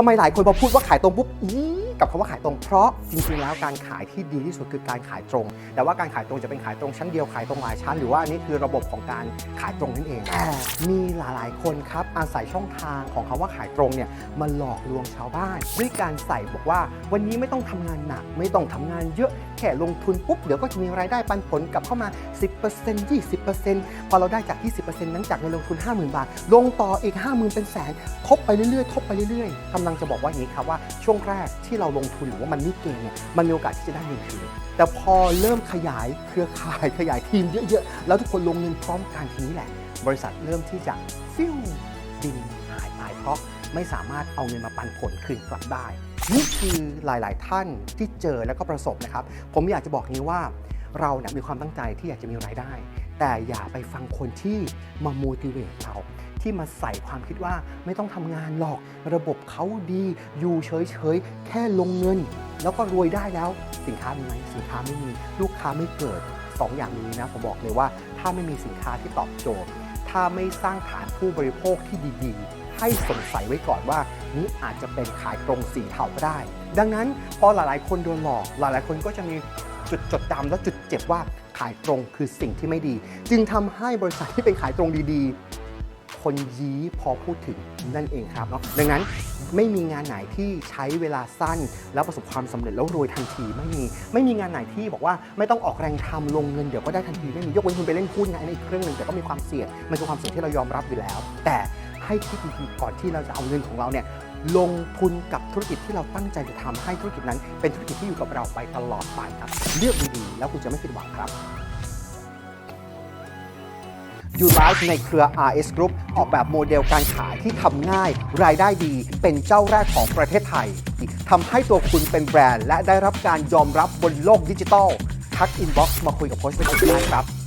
ทำไมหลายคนพอพูดว่าขายตรงปุ๊บอี กับคำว่าขายตรง เพราะจริงๆแล้วการขายที่ดีที่สุดคือการขายตรง แต่ว่าการขายตรงจะเป็นขายตรงชั้นเดียวขายตรงหลายชั้น หรือว่าอันนี้คือระบบของการขายตรงนั่นเองแต่มีหลายๆ คนครับอาศัยช่องทางของคำว่าขายตรงเนี่ยมาหลอกลวงชาวบ้าน ด้วยการใส่บอกว่า วันนี้ไม่ต้องทำงานหนัก ไม่ต้องทำงานเยอะแค่ลงทุนปุ๊บเดี๋ยวก็จะมีรายได้ปันผลกลับเข้ามา 10% 20%พอเราได้จาก 20%นั้นจากเงินลงทุน 50,000 บาท ลงต่ออีก 50,000 เป็นแสนทบไปเรื่อยๆทบไปเรื่อยๆกำลังจะบอกว่าอย่างนี้ครับว่าช่วงแรกที่เราลงทุนหรือว่ามันนี่เก่งเนี่ยมันมีโอกาสที่จะได้เงินคืนแต่พอเริ่มขยายเครือข่ายขยายทีมเยอะๆ แล้วทุกคนลงเงินพร้อมกันทีนี้แหละ บริษัทเริ่มที่จะฟิวดินหายไปเพราะไม่สามารถเอาเงินมาปันผลคืนกลับได้ นี่คือหลายๆท่านที่เจอแล้วก็ประสบนะครับ ผมอยากจะบอกนี้ว่า เราเนี่ยมีความตั้งใจที่อยากจะมีรายได้ แต่อย่าไปฟังคนที่มา motivate เรา ที่มาใส่ความคิดว่าไม่ต้องทำงานหรอก ระบบเขาดีอยู่เฉยๆ แค่ลงเงิน แล้วก็รวยได้แล้ว สินค้ามีไหมสินค้าไม่มี ลูกค้าไม่เกิดสองอย่างนี้นะผมบอกเลยว่า ถ้าไม่มีสินค้าที่ตอบโจทย์ ถ้าไม่สร้างฐานผู้บริโภคที่ดีๆ ให้สงสัยไว้ก่อนว่า นี้อาจจะเป็นขายตรงสีเทาก็ได้ ดังนั้นพอหลายๆ คนโดนหลอก หลายๆ คนก็จะมี จุดจดจำและจุดเจ็บว่าขายตรงคือสิ่งที่ไม่ดี จึงทำให้บริษัทที่เป็นขายตรงดีๆ คนยี้พอพูดถึงนั่นเองครับเนาะดังนั้นไม่มีงานไหนที่ใช้เวลาสั้น แล้วประสบความสำเร็จแล้วรวยทันทีไม่มี ไม่มีงานไหนที่บอกว่าไม่ต้องออกแรงทำลงเงินเดี๋ยวก็ได้ทันทีไม่มียกเว้นคุณไปเล่นหุ้นนะอันนี้อีกเรื่องหนึ่งแต่ก็มีความเสี่ยงมันคือความเสี่ยงที่เรายอมรับอยู่แล้ว แต่ให้คิดดีๆก่อนที่เราจะเอาเงินของเราเนี่ย ลงทุนกับธุรกิจที่เราตั้งใจจะทำให้ธุรกิจนั้น เป็นธุรกิจที่อยู่กับเราไปตลอดไปครับ เลือกดีๆแล้วคุณจะไม่ผิดหวังครับยูไลฟ์ในเครือ RS Group ออกแบบโมเดลการขายที่ทำง่าย รายได้ดี เป็นเจ้าแรกของประเทศไทยทำให้ตัวคุณเป็นแบรนด์ และได้รับการยอมรับบนโลกดิจิทัล ทักอินบ็อกซ์มาคุยกับโค้ชเป็นได้ครับ